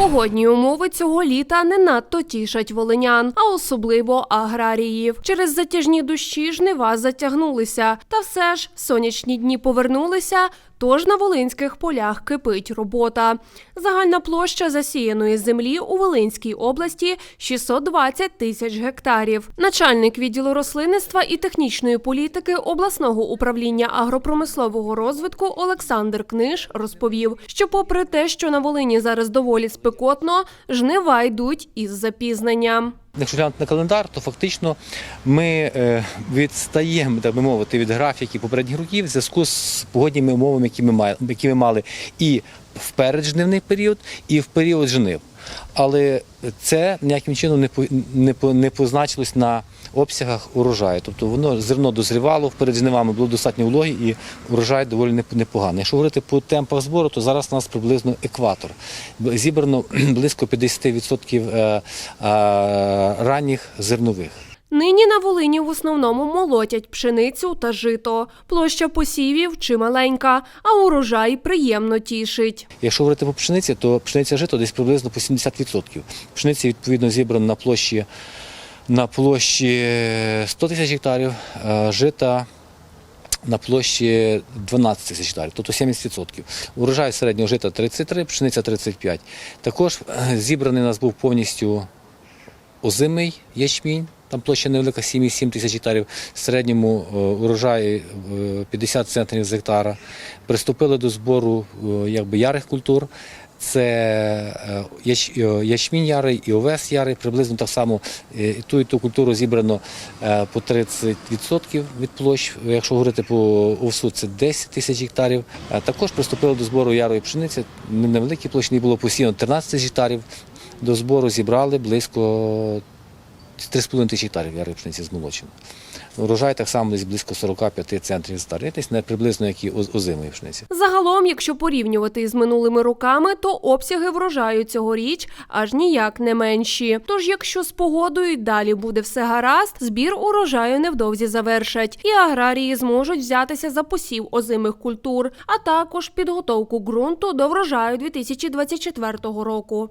Погодні умови цього літа не надто тішать волинян, а особливо аграріїв. Через затяжні дощі жнива затягнулися. Та все ж сонячні дні повернулися. Тож на волинських полях кипить робота. Загальна площа засіяної землі у Волинській області 620 тисяч гектарів. Начальник відділу рослинництва і технічної політики обласного управління агропромислового розвитку Олександр Книж розповів, що, попри те, що на Волині зараз доволі спекотно, жнива йдуть із запізненням. Якщо глянути на календар, то фактично ми е, відстаємо, так би мовити, від графіків попередніх років в зв'язку з погодніми умовами, які ми мали, які ми мали і в переджнивний період, і в період жнив. Але це ніяким чином не по- не, по- не позначилось на обсягах урожаю. Тобто воно зерно дозрівало перед жнивами, було достатньо вологі і урожай доволі непоганий. Якщо говорити по темпах збору, то зараз у нас приблизно екватор. Зібрано близько 50% е, е, ранніх зернових. Нині на Волині в основному молотять пшеницю та жито. Площа посівів чималенька, а урожай приємно тішить. Якщо говорити по пшениці, то пшениця жито десь приблизно по 70%. Пшениця відповідно зібрана на площі на площі 100 тисяч гектарів, жита на площі 12 тисяч гектарів, тобто 70%. Урожай середнього жита 33, пшениця 35. Також е, зібраний у нас був повністю озимий ячмінь, там площа невелика 7,7 тисяч гектарів, в середньому е, урожай е, 50 центнерів з гектара. Приступили до збору е, якби, ярих культур. Це е, яч- е, ячмінь ярий і овес ярий, приблизно так само е, ту і ту культуру зібрано е, по 30% від площ. Якщо говорити по овсу, це 10 тисяч гектарів. Е, Також приступили до збору ярої пшениці. Невеликі площі було посіяно 13 тисяч гектарів. До збору зібрали близько 3,5 тисячі гектарів ярої пшениці змолочено. Урожай так само десь близько 45 центрів десь не приблизно як і оз- озимої пшениці. Загалом, якщо порівнювати із минулими роками, то обсяги врожаю цьогоріч аж ніяк не менші. Тож, якщо з погодою далі буде все гаразд, збір урожаю невдовзі завершать, і аграрії зможуть взятися за посів озимих культур, а також підготовку ґрунту до врожаю 2024 року.